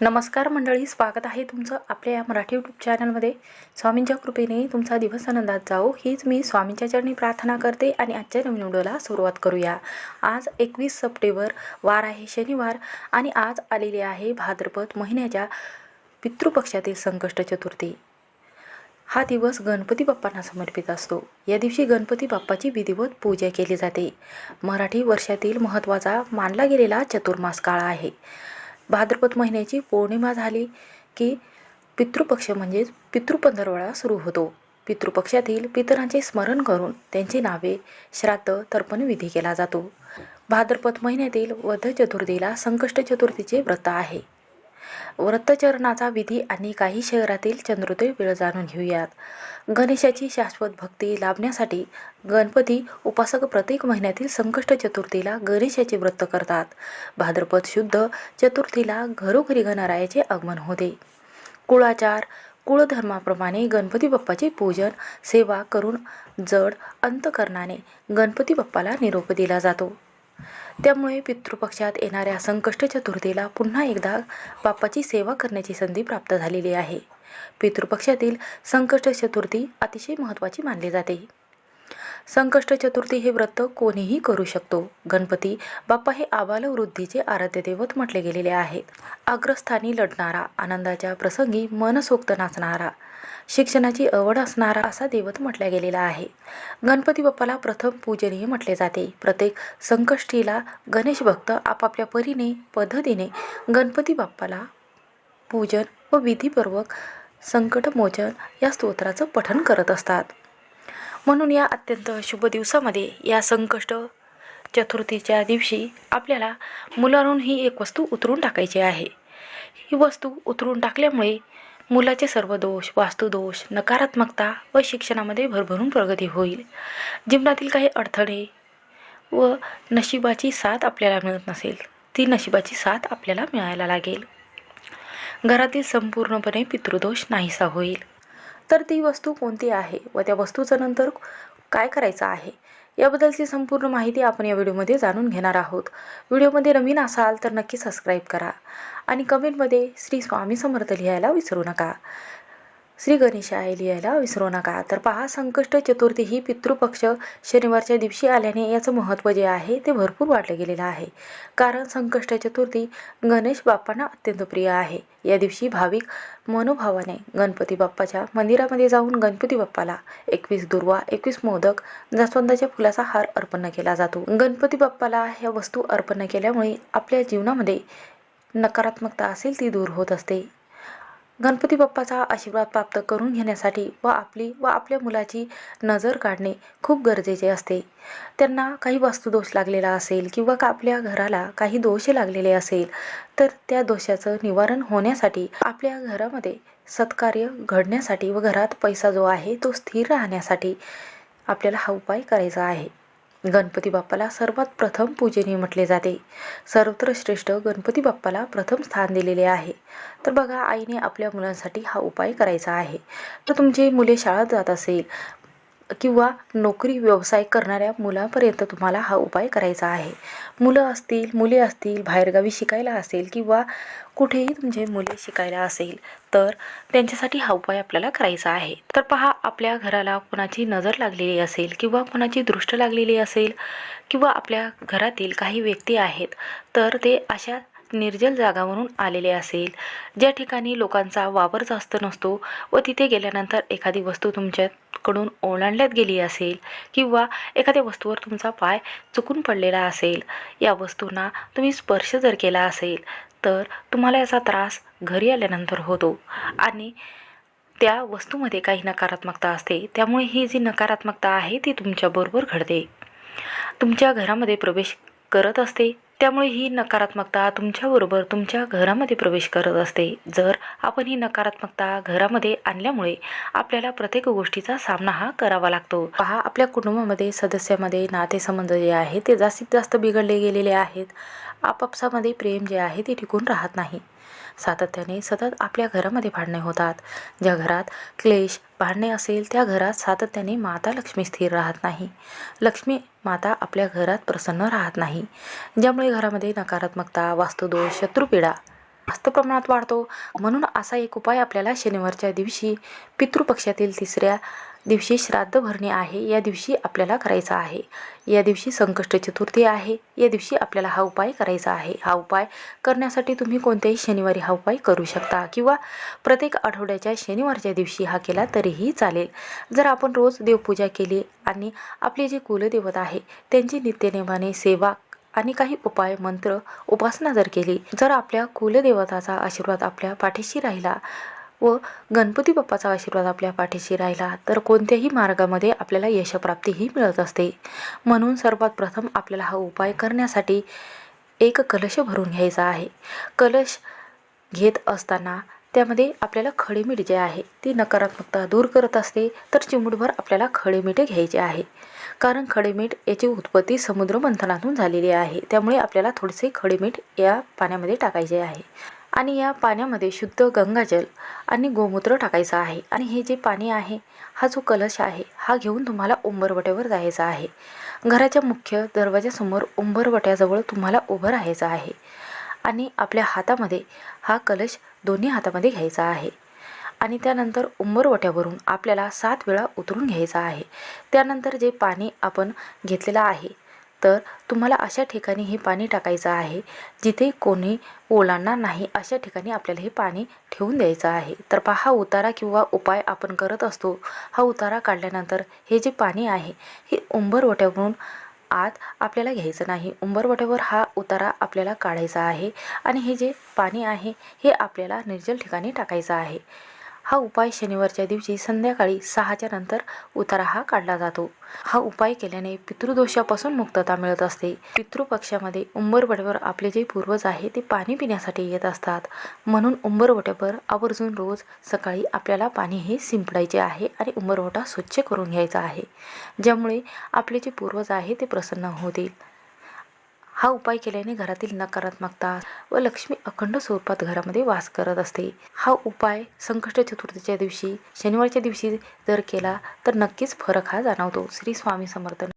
नमस्कार मंडळी स्वागत आहे तुमचं आपल्या या मराठी यूट्यूब चॅनलमध्ये स्वामींच्या कृपेने तुमचा दिवस आनंदात जाओ हीच मी स्वामींच्या चरणी प्रार्थना करते आणि आजच्या नवीन व्हिडिओला सुरुवात करूया. आज एकवीस सप्टेंबर वार आहे शनिवार आणि आज आलेली आहे भाद्रपद महिन्याच्या पितृपक्षातील संकष्ट चतुर्थी. हा दिवस गणपती बाप्पांना समर्पित असतो. या दिवशी गणपती बाप्पाची विधिवत पूजा केली जाते. मराठी वर्षातील महत्त्वाचा मानला गेलेला चतुर्मास काळ आहे. भाद्रपद महिन्याची पौर्णिमा झाली की पितृपक्ष म्हणजेच पितृपंधरवळा सुरू होतो. पितृपक्षातील पितरांचे स्मरण करून त्यांची नावे श्राद्ध तर्पण विधी केला जातो. भाद्रपद महिन्यातील वध चतुर्थीला संकष्ट चतुर्थीचे व्रत आहे. व्रतचरणाचा विधी आणि काही शहरातील चंद्रोदय वेळ जाणून घेऊयात. गणेशाची शाश्वत भक्ती लाभण्यासाठी गणपती उपासक प्रत्येक महिन्यातील संकष्ट चतुर्थीला गणेशाचे व्रत करतात. भाद्रपद शुद्ध चतुर्थीला घरोघरी गणरायाचे आगमन होते. कुळाचार कुळधर्माप्रमाणे गणपती बाप्पाचे पूजन सेवा करून जड अंतकरणाने गणपती बाप्पाला निरोप दिला जातो. त्यामुळे पितृपक्षात येणाऱ्या संकष्ट चतुर्थीला पुन्हा एकदा बाप्पाची सेवा करण्याची संधी प्राप्त झालेली आहे. पितृपक्षातील संकष्ट चतुर्थी अतिशय महत्त्वाची मानली जाते. संकष्ट चतुर्थी हे व्रत कोणीही करू शकतो. गणपती बाप्पा हे आबाल वृद्धीचे आराध्य दैवत म्हटले गेलेले आहेत. अग्रस्थानी लढणारा आनंदाच्या प्रसंगी मनसोक्त नाचणारा शिक्षणाची आवड असणारा असा दैवत म्हटला गेलेला आहे. गणपती बाप्पाला प्रथम पूजनीय म्हटले जाते. प्रत्येक संकष्टीला गणेश भक्त आपापल्या परीने पद्धतीने गणपती बाप्पाला पूजन व विधीपूर्वक संकटमोचन या स्तोत्राचं पठण करत असतात. म्हणून या अत्यंत शुभ दिवसामध्ये या संकष्ट चतुर्थीच्या दिवशी आपल्याला मुलांहून ही एक वस्तू उतरून टाकायची आहे. ही वस्तू उतरून टाकल्यामुळे मुलाचे सर्व दोष वास्तुदोष नकारात्मकता व शिक्षणामध्ये भरभरून प्रगती होईल. जीवनातील काही अडथळे व नशिबाची साथ आपल्याला मिळत नसेल ती नशिबाची साथ आपल्याला मिळायला लागेल. घरातील संपूर्णपणे पितृदोष नाहीसा होईल. तर ती वस्तू कोणती आहे व त्या वस्तूचं नंतर काय करायचं आहे? याबद्दलची संपूर्ण माहिती आपण या व्हिडिओमध्ये जाणून घेणार आहोत. व्हिडिओमध्ये नवीन असाल तर नक्की सबस्क्राईब करा आणि कमेंटमध्ये श्री स्वामी समर्थ लिहायला विसरू नका. श्री गणेशाय लिहायला विसरू नका. तर पहा संकष्ट चतुर्थी ही पितृपक्ष शनिवारच्या दिवशी आल्याने याचं महत्त्व जे आहे ते भरपूर वाढलं गेलेलं आहे. कारण संकष्ट चतुर्थी गणेश बाप्पांना अत्यंत प्रिय आहे. या दिवशी भाविक मनोभावाने गणपती बाप्पाच्या मंदिरामध्ये जाऊन गणपती बाप्पाला एकवीस दुर्वा एकवीस मोदक जास्वंदाच्या फुलाचा हार अर्पण केला जातो. गणपती बाप्पाला ह्या वस्तू अर्पण केल्यामुळे आपल्या जीवनामध्ये नकारात्मकता असेल ती दूर होत असते. गणपती बाप्पाचा आशीर्वाद प्राप्त करून घेण्यासाठी व आपली व आपल्या मुलाची नजर काढणे खूप गरजेचे असते. त्यांना काही वास्तुदोष लागलेला असेल किंवा का आपल्या घराला काही दोष लागलेले असेल तर त्या दोषाचं निवारण होण्यासाठी आपल्या घरामध्ये सत्कार्य घडण्यासाठी व घरात पैसा जो आहे तो स्थिर राहण्यासाठी आपल्याला हा उपाय करायचा आहे. गणपती बाप्पाला सर्वात प्रथम पूजनीय म्हटले जाते. सर्वत्र श्रेष्ठ गणपती बाप्पाला प्रथम स्थान दिलेले आहे. तर बघा आईने आपल्या मुलांसाठी हा उपाय करायचा आहे. तर तुमची मुले शाळेत जात असेल किंवा नोकरी व्यवसाय करणाऱ्या मुलांपर्यंत तुम्हाला हा उपाय करायचा आहे. मुलं असतील मुली असतील बाहेरगावी शिकायला असेल किंवा कुठेही तुमचे मुले शिकायला असेल तर त्यांच्यासाठी हा उपाय आपल्याला करायचा आहे. तर पहा आपल्या घराला कोणाची नजर लागलेली असेल किंवा कोणाची दृष्ट लागलेली असेल किंवा आपल्या घरातील काही व्यक्ती आहेत तर ते अशा निर्जल जागावरून आलेले असेल. ज्या ठिकाणी लोकांचा वावर जास्त नसतो व तिथे गेल्यानंतर एखादी वस्तू तुमच्याकडून ओलांडल्यात गेली असेल किंवा एखाद्या वस्तूवर तुमचा पाय चुकून पडलेला असेल या वस्तूंना तुम्ही स्पर्श जर केला असेल तर तुम्हाला याचा त्रास घरी आल्यानंतर होतो. आणि त्या वस्तूमध्ये काही नकारात्मकता असते त्यामुळे ही जी नकारात्मकता आहे ती तुमच्याबरोबर घडते. तुमच्या घरामध्ये प्रवेश करत असते त्यामुळे ही नकारात्मकता तुमच्याबरोबर तुमच्या घरामध्ये प्रवेश करत असते. जर आपण ही नकारात्मकता घरामध्ये आणल्यामुळे आपल्याला प्रत्येक गोष्टीचा सामना हा करावा लागतो. पहा आपल्या कुटुंबामध्ये सदस्यामध्ये नातेसंबंध जे आहे ते जास्तीत जास्त बिघडले गेलेले आहेत. आपापसामध्ये प्रेम जे आहे ते टिकून राहत नाही. सातत्याने सतत आपल्या घरामध्ये भांडणे होतात. ज्या घरात क्लेश भांडणे असेल त्या घरात सातत्याने माता लक्ष्मी स्थिर राहत नाही. लक्ष्मी माता आपल्या घरात प्रसन्न राहत नाही. ज्यामुळे घरामध्ये नकारात्मकता वास्तुदोष शत्रुपीडा जास्त प्रमाणात वाढतो. म्हणून असा एक उपाय आपल्याला शनिवारच्या दिवशी पितृपक्षातील तिसऱ्या दिवशी श्राद्ध भरणे आहे या दिवशी आपल्याला करायचा आहे. या दिवशी संकष्ट चतुर्थी आहे या दिवशी आपल्याला हा उपाय करायचा आहे. हा उपाय करण्यासाठी तुम्ही कोणत्याही शनिवारी हा उपाय करू शकता किंवा प्रत्येक आठवड्याच्या शनिवारच्या दिवशी हा केला तरीही चालेल. जर आपण रोज देवपूजा केली आणि आपले जे कुलदेवता आहे त्यांची नित्यनेमाने सेवा आणि काही उपाय मंत्र उपासना जर केली जर आपल्या कुलदेवताचा आशीर्वाद आपल्या पाठीशी राहिला व गणपती बाप्पाचा आशीर्वाद आपल्या पाठीशी राहिला तर कोणत्याही मार्गामध्ये आपल्याला यशप्राप्तीही मिळत असते. म्हणून सर्वात प्रथम आपल्याला हा उपाय करण्यासाठी एक कलश भरून घ्यायचा आहे. कलश घेत असताना त्यामध्ये आपल्याला खडे मीठ जे आहे ती नकारात्मकता दूर करत असते तर चिमूटभर आपल्याला खडे मीठ घ्यायचे आहे. कारण खडे मीठ याची उत्पत्ती समुद्र मंथनातून झालेली आहे त्यामुळे आपल्याला थोडेसे खडे मीठ या पाण्यामध्ये टाकायचे आहे. आणि या पाण्यामध्ये शुद्ध गंगाजल आणि गोमूत्र टाकायचं आहे. आणि हे जे पाणी आहे हा जो कलश आहे हा घेऊन तुम्हाला उंबरवट्यावर जायचा आहे. घराच्या मुख्य दरवाजासमोर उंबरवट्याजवळ तुम्हाला उभं राहायचं आहे. आणि आपल्या हातामध्ये हा कलश दोन्ही हातामध्ये घ्यायचा आहे. आणि त्यानंतर उंबरवट्यावरून आपल्याला सात वेळा उतरून घ्यायचा आहे. त्यानंतर जे पाणी आपण घेतलेलं आहे तर तुम्हाला अशा ठिकाणी हे पाणी टाकायचं आहे जिथे कोणी ओलांडणार नाही. अशा ठिकाणी आपल्याला हे पाणी ठेवून द्यायचं आहे. तर पहा हा उतारा किंवा उपाय आपण करत असतो. हा उतारा काढल्यानंतर हे जे पाणी आहे हे उंबरवट्यावरून आत आपल्याला घ्यायचं नाही. उंबरवट्यावर हा उतारा आपल्याला काढायचा आहे आणि हे जे पाणी आहे हे आपल्याला निर्जल ठिकाणी टाकायचं आहे. हा उपाय शनिवारच्या दिवशी संध्याकाळी सहाच्या नंतर उतारा हा काढला जातो. हा उपाय केल्याने पितृदोषापासून मुक्तता मिळत असते. पितृपक्षामध्ये उंबरवट्यावर आपले जे पूर्वज आहे ते पाणी पिण्यासाठी येत असतात. म्हणून उंबरवट्यावर आवर्जून रोज सकाळी आपल्याला पाणी हे शिंपडायचे आहे आणि उंबरवटा स्वच्छ करून घ्यायचा आहे. ज्यामुळे आपले जे पूर्वज आहे ते प्रसन्न होतील. हा उपाय केल्याने घरातील नकारात्मकता व लक्ष्मी अखंड स्वरूपात घरामध्ये वास करत असते. हा उपाय संकष्ट चतुर्थीच्या दिवशी शनिवारच्या दिवशी जर केला तर नक्कीच फरक हा जाणवतो. श्री स्वामी समर्थन